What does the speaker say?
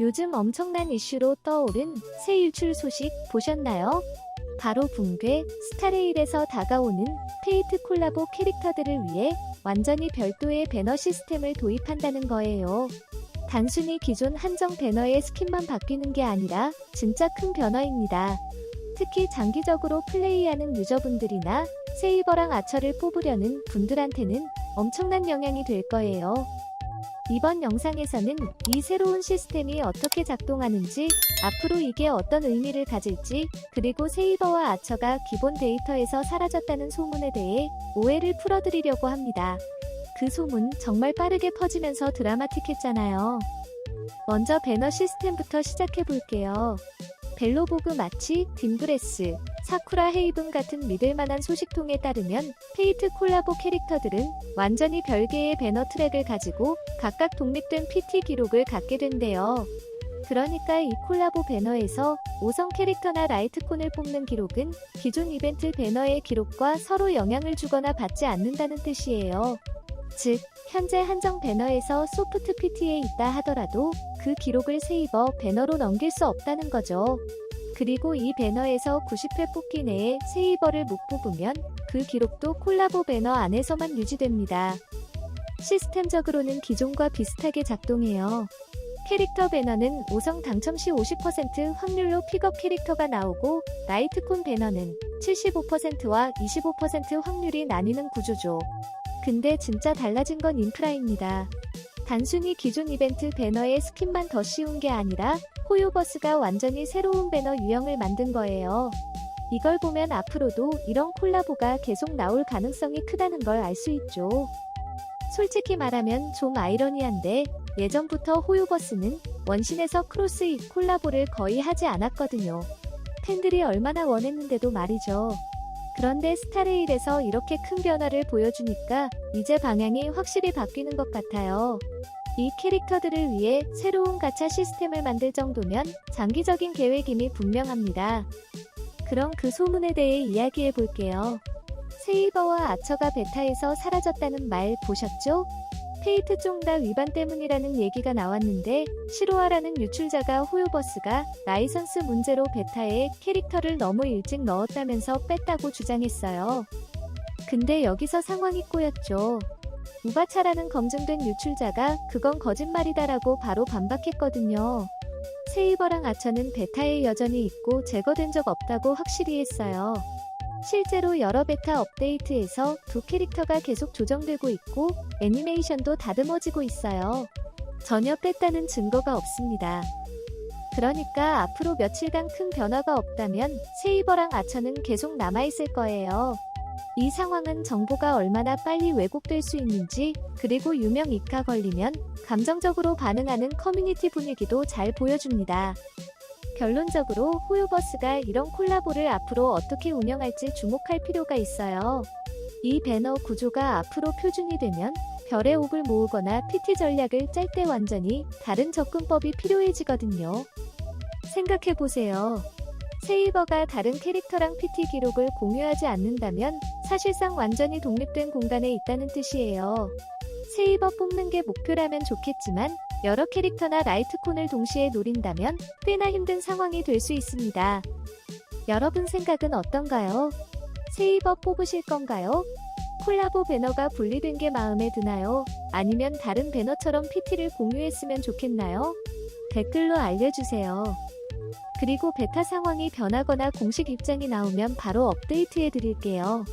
요즘 엄청난 이슈로 떠오른 새 일출 소식 보셨나요? 바로 붕괴 스타레일에서 다가오는 페이트 콜라보 캐릭터들을 위해 완전히 별도의 배너 시스템을 도입한다는 거예요. 단순히 기존 한정 배너의 스킨만 바뀌는 게 아니라 진짜 큰 변화입니다. 특히 장기적으로 플레이하는 유저분들이나 세이버랑 아처를 뽑으려는 분들한테는 엄청난 영향이 될 거예요. 이번 영상에서는 이 새로운 시스템이 어떻게 작동하는지, 앞으로 이게 어떤 의미를 가질지, 그리고 세이버와 아처가 기본 데이터에서 사라졌다는 소문에 대해 오해를 풀어드리려고 합니다. 그 소문 정말 빠르게 퍼지면서 드라마틱했잖아요. 먼저 배너 시스템부터 시작해 볼게요. 벨로보그 마치, 딘브레스, 사쿠라 헤이븐 같은 믿을만한 소식통에 따르면 페이트 콜라보 캐릭터들은 완전히 별개의 배너 트랙을 가지고 각각 독립된 PT 기록을 갖게 된대요. 그러니까 이 콜라보 배너에서 5성 캐릭터나 라이트콘을 뽑는 기록은 기존 이벤트 배너의 기록과 서로 영향을 주거나 받지 않는다는 뜻이에요. 즉, 현재 한정 배너에서 소프트 PT에 있다 하더라도 그 기록을 세이버 배너로 넘길 수 없다는 거죠. 그리고 이 배너에서 90회 뽑기 내에 세이버를 못 뽑으면 그 기록도 콜라보 배너 안에서만 유지됩니다. 시스템적으로는 기존과 비슷하게 작동해요. 캐릭터 배너는 5성 당첨 시 50% 확률로 픽업 캐릭터가 나오고 라이트콘 배너는 75%와 25% 확률이 나뉘는 구조죠. 근데 진짜 달라진 건 인프라입니다. 단순히 기존 이벤트 배너의 스킨만 더 씌운 게 아니라 호요버스가 완전히 새로운 배너 유형을 만든 거예요. 이걸 보면 앞으로도 이런 콜라보가 계속 나올 가능성이 크다는 걸 알 수 있죠. 솔직히 말하면 좀 아이러니한데 예전부터 호요버스는 원신에서 크로스 이 콜라보를 거의 하지 않았거든요. 팬들이 얼마나 원했는데도 말이죠. 그런데 스타레일에서 이렇게 큰 변화를 보여주니까 이제 방향이 확실히 바뀌는 것 같아요. 이 캐릭터들을 위해 새로운 가차 시스템을 만들 정도면 장기적인 계획임이 분명합니다. 그럼 그 소문에 대해 이야기해 볼게요. 세이버와 아처가 베타에서 사라졌다는 말 보셨죠? 페이트 쫑다 위반 때문이라는 얘기가 나왔는데 시로아라는 유출자가 호요버스가 라이선스 문제로 베타에 캐릭터를 너무 일찍 넣었다면서 뺐다고 주장했어요. 근데 여기서 상황이 꼬였죠. 우바차라는 검증된 유출자가 그건 거짓말이다라고 바로 반박했거든요. 세이버랑 아처는 베타에 여전히 있고 제거된 적 없다고 확실히 했어요. 실제로 여러 베타 업데이트에서 두 캐릭터가 계속 조정되고 있고 애니메이션도 다듬어지고 있어요. 전혀 뺐다는 증거가 없습니다. 그러니까 앞으로 며칠간 큰 변화가 없다면 세이버랑 아처는 계속 남아있을 거예요. 이 상황은 정보가 얼마나 빨리 왜곡될 수 있는지, 그리고 유명 이카 걸리면 감정적으로 반응하는 커뮤니티 분위기도 잘 보여줍니다. 결론적으로 호요버스가 이런 콜라보를 앞으로 어떻게 운영할지 주목할 필요가 있어요. 이 배너 구조가 앞으로 표준이 되면 별의 옥을 모으거나 PT 전략을 짤 때 완전히 다른 접근법이 필요해지거든요. 생각해보세요. 세이버가 다른 캐릭터랑 PT 기록을 공유하지 않는다면 사실상 완전히 독립된 공간에 있다는 뜻이에요. 세이버 뽑는 게 목표라면 좋겠지만 여러 캐릭터나 라이트콘을 동시에 노린다면 꽤나 힘든 상황이 될 수 있습니다. 여러분 생각은 어떤가요? 세이버 뽑으실 건가요? 콜라보 배너가 분리된 게 마음에 드나요? 아니면 다른 배너처럼 PT를 공유했으면 좋겠나요? 댓글로 알려주세요. 그리고 베타 상황이 변하거나 공식 입장이 나오면 바로 업데이트해 드릴게요.